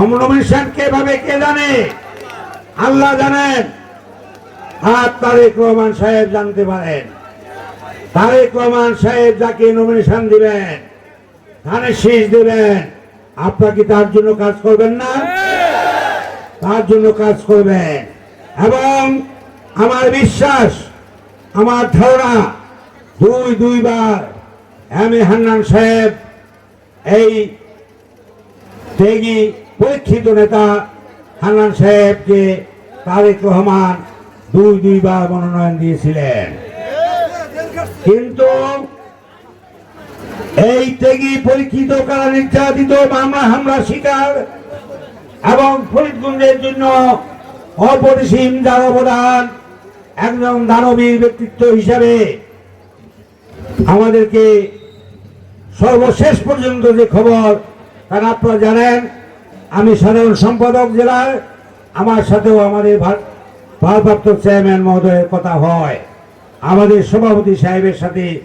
Nomination কে ভাবে কে জানে? আল্লাহ জানেন। আর তারেক রহমান সাহেব জানতে পারেন। তারেক রহমান সাহেব যাকে নমিনেশন দিবেন, ধানের শীষ দিবেন, আপনারা কি তার জন্য কাজ করবেন না? তার জন্য কাজ করবেন। এবং আমার বিশ্বাস, আমার ধারণা, দুই, দুইবার এম এ হান্নান সাহেব এই ত্যাগী পরীক্ষিত নেতা হান্নান সাহেবকে তারেক রহমান দুই দুইবার মনোনয়ন দিয়েছিলেন। কিন্তু এই ত্যাগী পরীক্ষিত কারা নির্যাতিত মামলা হামলা শিকার এবং ফরিদগঞ্জের জন্য অপরিসীম যার অবদান একজন দানবীর ব্যক্তিত্ব হিসাবে আমাদেরকে সর্বশেষ পর্যন্ত যে খবর তারা আপনারা জানেন আমি সাধারণ সম্পাদক জেলার আমার সাথেও আমাদের ভার- ভারপ্রাপ্ত চেয়ারম্যান মহোদয়ের কথা হয়। আমাদের সভাপতি সাহেবের সাথে,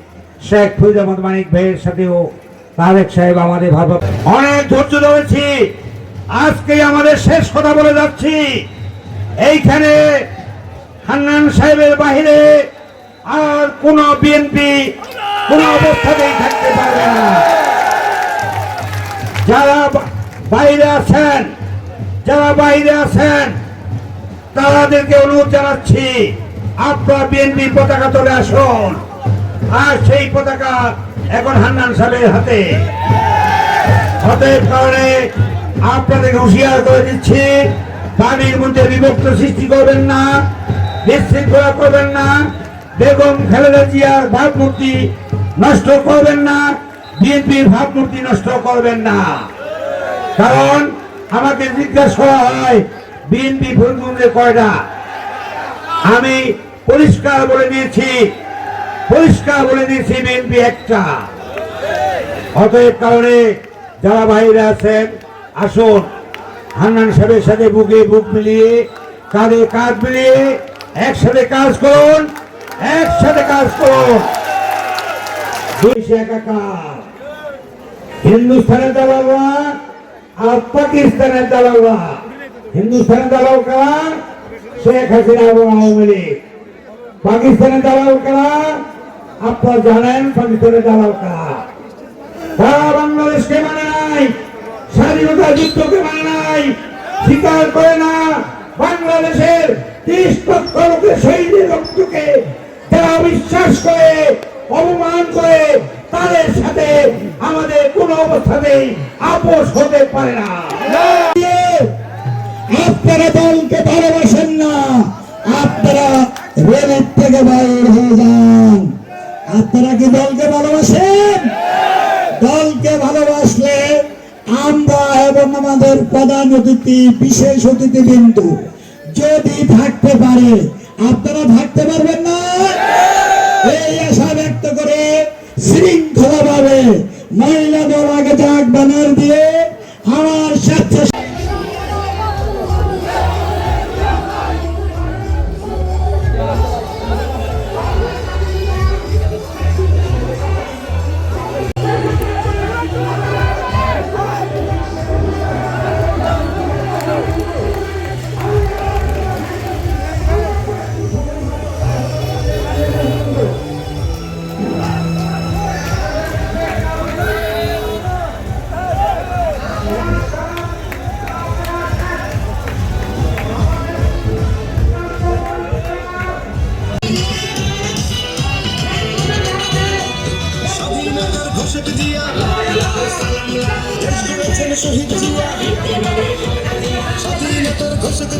শেখ ফরিদ আহমদ মানিক ভাইয়ের সাথেও তারেক সাহেব আমাদের ভারপ্রাপ্ত। অনেক ধৈর্য ধরেছি। আজকে আমাদের শেষ কথা বলে যাচ্ছি। এইখানে হান্নান সাহেবের বাহিরে আর কোন বিএনপি, কোন অবস্থাতেই থাকতে পারবে না। যারা বাইরে আছেন, যারা বাইরে আছেন তাদেরকে অনুরোধ জানাচ্ছি, আপনারা বিএনপি পতাকা তোলে আসুন। আর সেই পতাকা এখন হান্নান সাহেবের হাতে। অতএব কারণে আপনাদেরকে হুঁশিয়ার করে দিচ্ছি পানির মধ্যে বিভক্ত সৃষ্টি করবেন না বিশৃঙ্খলা করবেন না, বেগম খালেদা জিয়ার ভাবমূর্তি নষ্ট করবেন না, বিএনপির ভাবমূর্তি নষ্ট করবেন না। কারণ আমাকে জিজ্ঞাসা করা হয়, বিএনপি ফরিদগঞ্জে কয়টা? আমি পরিষ্কার বলে দিয়েছি, পরিষ্কার বলে দিয়েছি বিএনপি একটা। অতএব কারণে যারা বাইরে আছেন, আসুন, হান্নান সাহেবের সাথে বুকে বুক মিলিয়ে, কাঁধে কাঁধ মিলিয়ে একসাথে কাজ করুন, একসাথে কাজ করুন। দুইশো একাকার হিন্দুস্তানের দালালরা আর পাকিস্তানের দালালরা হিন্দুস্তানের দালাল কারা? শেখ হাসিনা এবং আওয়ামী লীগ। পাকিস্তানের দালাল কারা? আপনারা জানেন পাকিস্তানের দালাল কারা? তারা বাংলাদেশকে মানে নাই স্বাধীনতা যুদ্ধকে মানে নাই স্বীকার করে না বাংলাদেশের ত্রিশ লক্ষ লোকের শহীদের রক্তকে যারা বিশ্বাস করে, অপমান করে, তাদের সাথে আমাদের কোন অবস্থাতেই আপোষ হতে পারে না। আপনারা দলকে ভালোবাসেন না, আপনারা রেলের থেকে বাইর হয়ে যান। আপনারা কি দলকে ভালোবাসেন? দলকে ভালোবাসলে আমরা এবং আমাদের প্রধান অতিথি, বিশেষ অতিথি বিন্দু যদি থাকতে পারে, আপনারা থাকতে পারবেন না? এই bandeira. É স্বাধীনতার ঘোষক জিয়া। দেশ গড়েছেন শহীদ জিয়া। স্বাধীনতার ঘোষক